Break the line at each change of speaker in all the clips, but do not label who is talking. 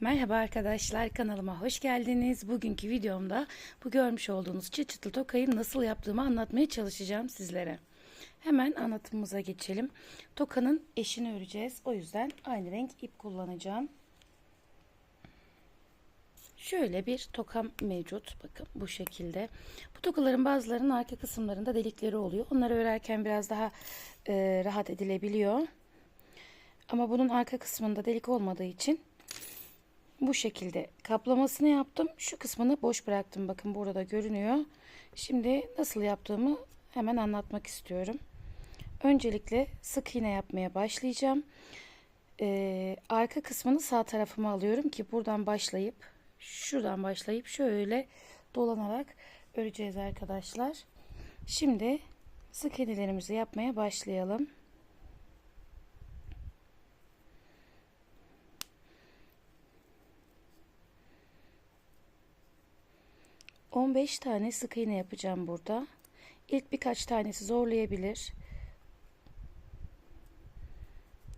Merhaba arkadaşlar kanalıma hoş geldiniz. Bugünkü videomda bu görmüş olduğunuz çıt çıtlı tokayı nasıl yaptığımı anlatmaya çalışacağım sizlere. Hemen anlatımımıza geçelim. Tokanın eşini öreceğiz. O yüzden aynı renk ip kullanacağım. Şöyle bir tokam mevcut. Bakın bu şekilde. Bu tokaların bazılarının arka kısımlarında delikleri oluyor. Onları örerken biraz daha e, rahat edilebiliyor. Ama bunun arka kısmında delik olmadığı için bu şekilde kaplamasını yaptım. Şu kısmını boş bıraktım. Bakın burada görünüyor. Şimdi nasıl yaptığımı hemen anlatmak istiyorum. Öncelikle sık iğne yapmaya başlayacağım. Ee, arka kısmını sağ tarafıma alıyorum ki buradan başlayıp şuradan başlayıp şöyle dolanarak öreceğiz arkadaşlar. Şimdi sık iğnelerimizi yapmaya başlayalım. 15 tane sık iğne yapacağım burada. İlk birkaç tanesi zorlayabilir.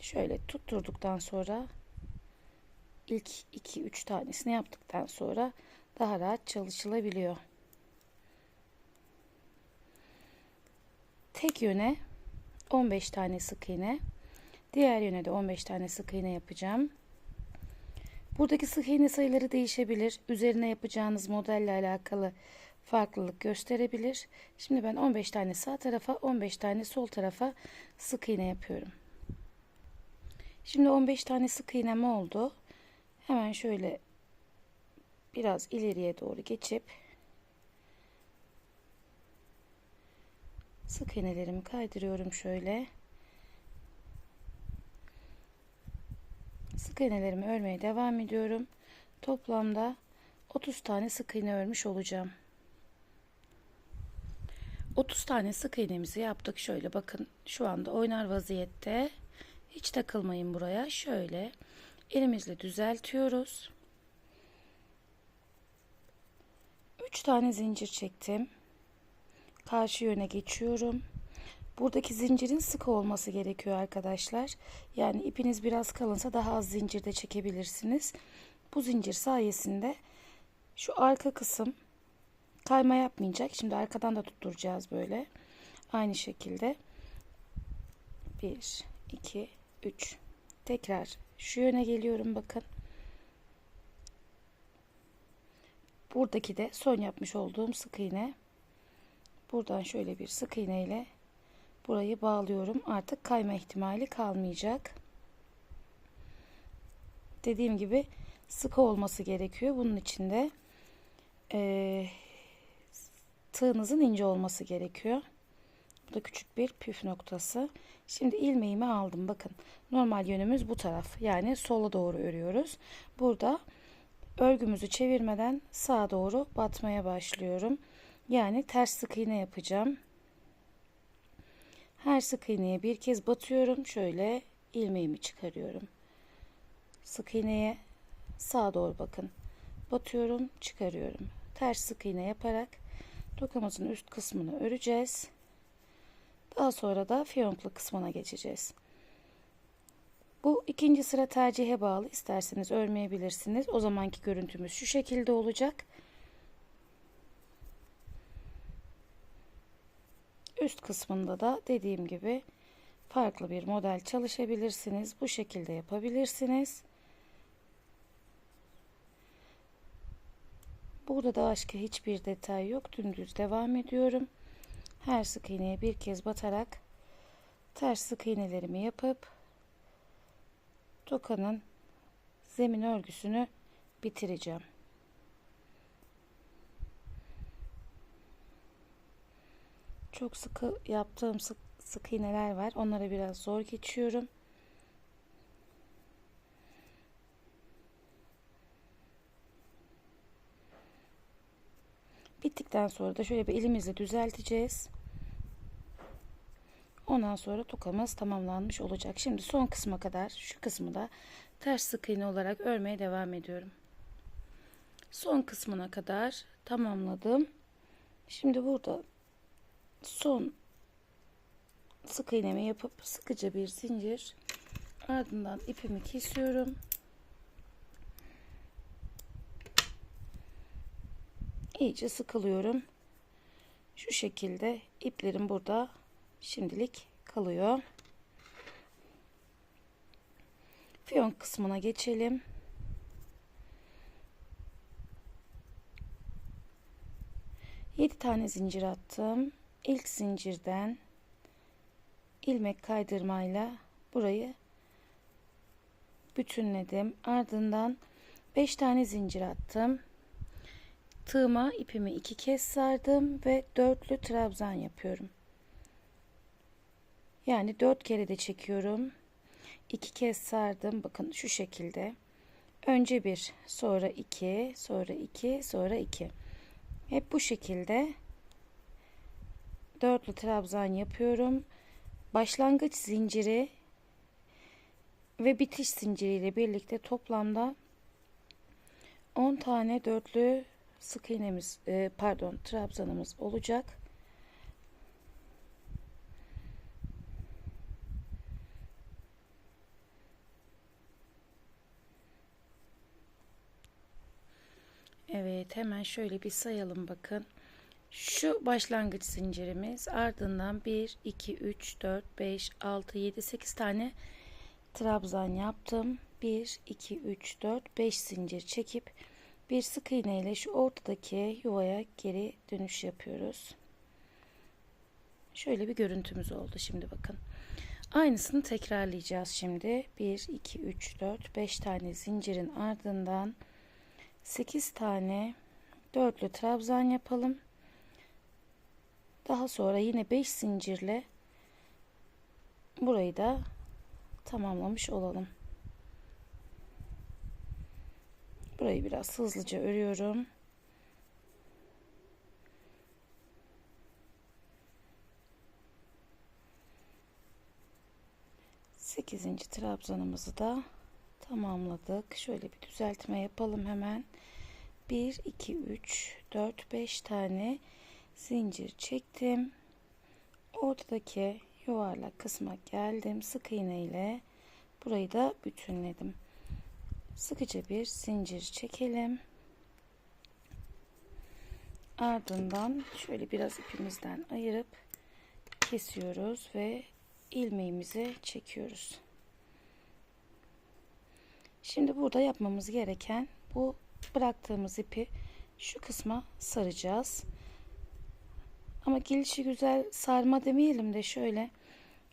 Şöyle tutturduktan sonra ilk 2-3 tanesini yaptıktan sonra daha rahat çalışılabiliyor. Tek yöne 15 tane sık iğne, diğer yöne de 15 tane sık iğne yapacağım. Buradaki sık iğne sayıları değişebilir. Üzerine yapacağınız modelle alakalı farklılık gösterebilir. Şimdi ben 15 tane sağ tarafa 15 tane sol tarafa sık iğne yapıyorum. Şimdi 15 tane sık iğnem oldu. Hemen şöyle biraz ileriye doğru geçip sık iğnelerimi kaydırıyorum şöyle. Sık iğnelerimi örmeye devam ediyorum. Toplamda 30 tane sık iğne örmüş olacağım. 30 tane sık iğnemizi yaptık. Şöyle bakın şu anda oynar vaziyette. Hiç takılmayın buraya. Şöyle elimizle düzeltiyoruz. 3 tane zincir çektim. Karşı yöne geçiyorum. Buradaki zincirin sık olması gerekiyor arkadaşlar. Yani ipiniz biraz kalınsa daha az zincirde çekebilirsiniz. Bu zincir sayesinde şu arka kısım kayma yapmayacak. Şimdi arkadan da tutturacağız böyle. Aynı şekilde 1 2 3 tekrar şu yöne geliyorum bakın. Buradaki de son yapmış olduğum sık iğne. Buradan şöyle bir sık iğne ile burayı bağlıyorum. Artık kayma ihtimali kalmayacak. Dediğim gibi sıkı olması gerekiyor. Bunun için de e, tığınızın ince olması gerekiyor. Bu da küçük bir püf noktası. Şimdi ilmeğimi aldım. Bakın normal yönümüz bu taraf. Yani sola doğru örüyoruz. Burada örgümüzü çevirmeden sağa doğru batmaya başlıyorum. Yani ters sık iğne yapacağım. Her sık iğneye bir kez batıyorum. Şöyle ilmeğimi çıkarıyorum. Sık iğneye sağa doğru bakın. Batıyorum, çıkarıyorum. Ters sık iğne yaparak tokamızın üst kısmını öreceğiz. Daha sonra da fiyonklu kısmına geçeceğiz. Bu ikinci sıra tercihe bağlı. İsterseniz örmeyebilirsiniz. O zamanki görüntümüz şu şekilde olacak. Üst kısmında da dediğim gibi farklı bir model çalışabilirsiniz. Bu şekilde yapabilirsiniz. Burada da başka hiçbir detay yok. Dümdüz devam ediyorum. Her sık iğneye bir kez batarak ters sık iğnelerimi yapıp tokanın zemin örgüsünü bitireceğim. Çok sıkı yaptığım sık, sık iğneler var. Onlara biraz zor geçiyorum. Bittikten sonra da şöyle bir elimizle düzelteceğiz. Ondan sonra tokamız tamamlanmış olacak. Şimdi son kısma kadar şu kısmı da ters sık iğne olarak örmeye devam ediyorum. Son kısmına kadar tamamladım. Şimdi burada son sık iğnemi yapıp sıkıca bir zincir ardından ipimi kesiyorum. İyice sıkılıyorum. Şu şekilde iplerim burada şimdilik kalıyor. Fiyon kısmına geçelim. Yedi tane zincir attım. İlk zincirden ilmek kaydırmayla burayı bütünledim. Ardından 5 tane zincir attım. Tığıma ipimi iki kez sardım ve dörtlü trabzan yapıyorum. Yani dört kere de çekiyorum. İki kez sardım. Bakın şu şekilde. Önce bir, sonra iki, sonra iki, sonra iki. Hep bu şekilde dörtlü trabzan yapıyorum. Başlangıç zinciri ve bitiş zinciriyle birlikte toplamda 10 tane dörtlü sık iğnemiz e, pardon trabzanımız olacak. Evet hemen şöyle bir sayalım bakın. Şu başlangıç zincirimiz ardından 1 2 3 4 5 6 7 8 tane trabzan yaptım. 1 2 3 4 5 zincir çekip bir sık iğne ile şu ortadaki yuvaya geri dönüş yapıyoruz. Şöyle bir görüntümüz oldu şimdi bakın. Aynısını tekrarlayacağız şimdi. 1 2 3 4 5 tane zincirin ardından 8 tane dörtlü trabzan yapalım. Daha sonra yine 5 zincirle burayı da tamamlamış olalım. Burayı biraz hızlıca örüyorum. Sekizinci trabzanımızı da tamamladık. Şöyle bir düzeltme yapalım hemen. 1 2 3 4 5 tane zincir çektim. Ortadaki yuvarlak kısma geldim. Sık iğne ile burayı da bütünledim. Sıkıca bir zincir çekelim. Ardından şöyle biraz ipimizden ayırıp kesiyoruz ve ilmeğimizi çekiyoruz. Şimdi burada yapmamız gereken bu bıraktığımız ipi şu kısma saracağız. Ama gelişi güzel sarma demeyelim de şöyle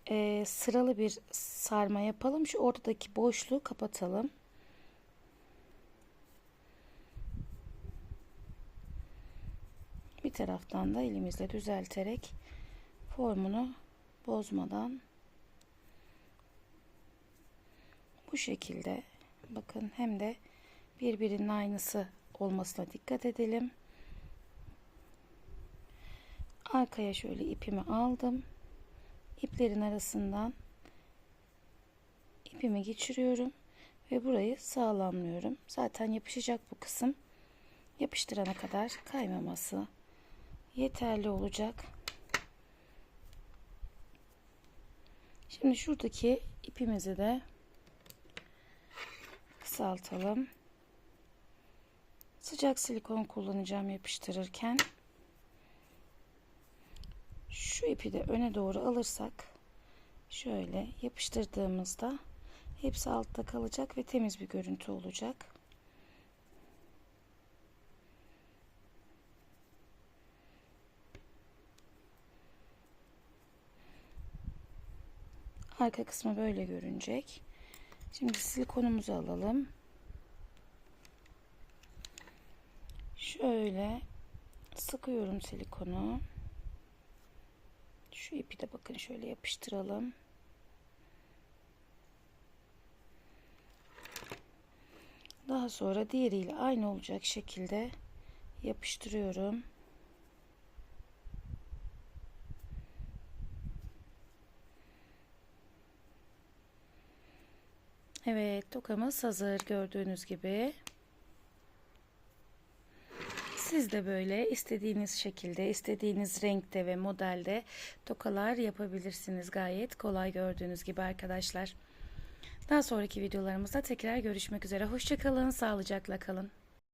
e, sıralı bir sarma yapalım. Şu ortadaki boşluğu kapatalım. Bir taraftan da elimizle düzelterek formunu bozmadan bu şekilde bakın hem de birbirinin aynısı olmasına dikkat edelim. Arkaya şöyle ipimi aldım. İplerin arasından ipimi geçiriyorum ve burayı sağlamlıyorum. Zaten yapışacak bu kısım. Yapıştırana kadar kaymaması yeterli olacak. Şimdi şuradaki ipimizi de kısaltalım. Sıcak silikon kullanacağım yapıştırırken. Şu ipi de öne doğru alırsak şöyle yapıştırdığımızda hepsi altta kalacak ve temiz bir görüntü olacak. Arka kısmı böyle görünecek. Şimdi silikonumuzu alalım. Şöyle sıkıyorum silikonu. Şu ipi de bakın şöyle yapıştıralım. Daha sonra diğeriyle aynı olacak şekilde yapıştırıyorum. Evet tokamız hazır gördüğünüz gibi. Siz de böyle istediğiniz şekilde, istediğiniz renkte ve modelde tokalar yapabilirsiniz. Gayet kolay gördüğünüz gibi arkadaşlar. Daha sonraki videolarımızda tekrar görüşmek üzere. Hoşçakalın, sağlıcakla kalın.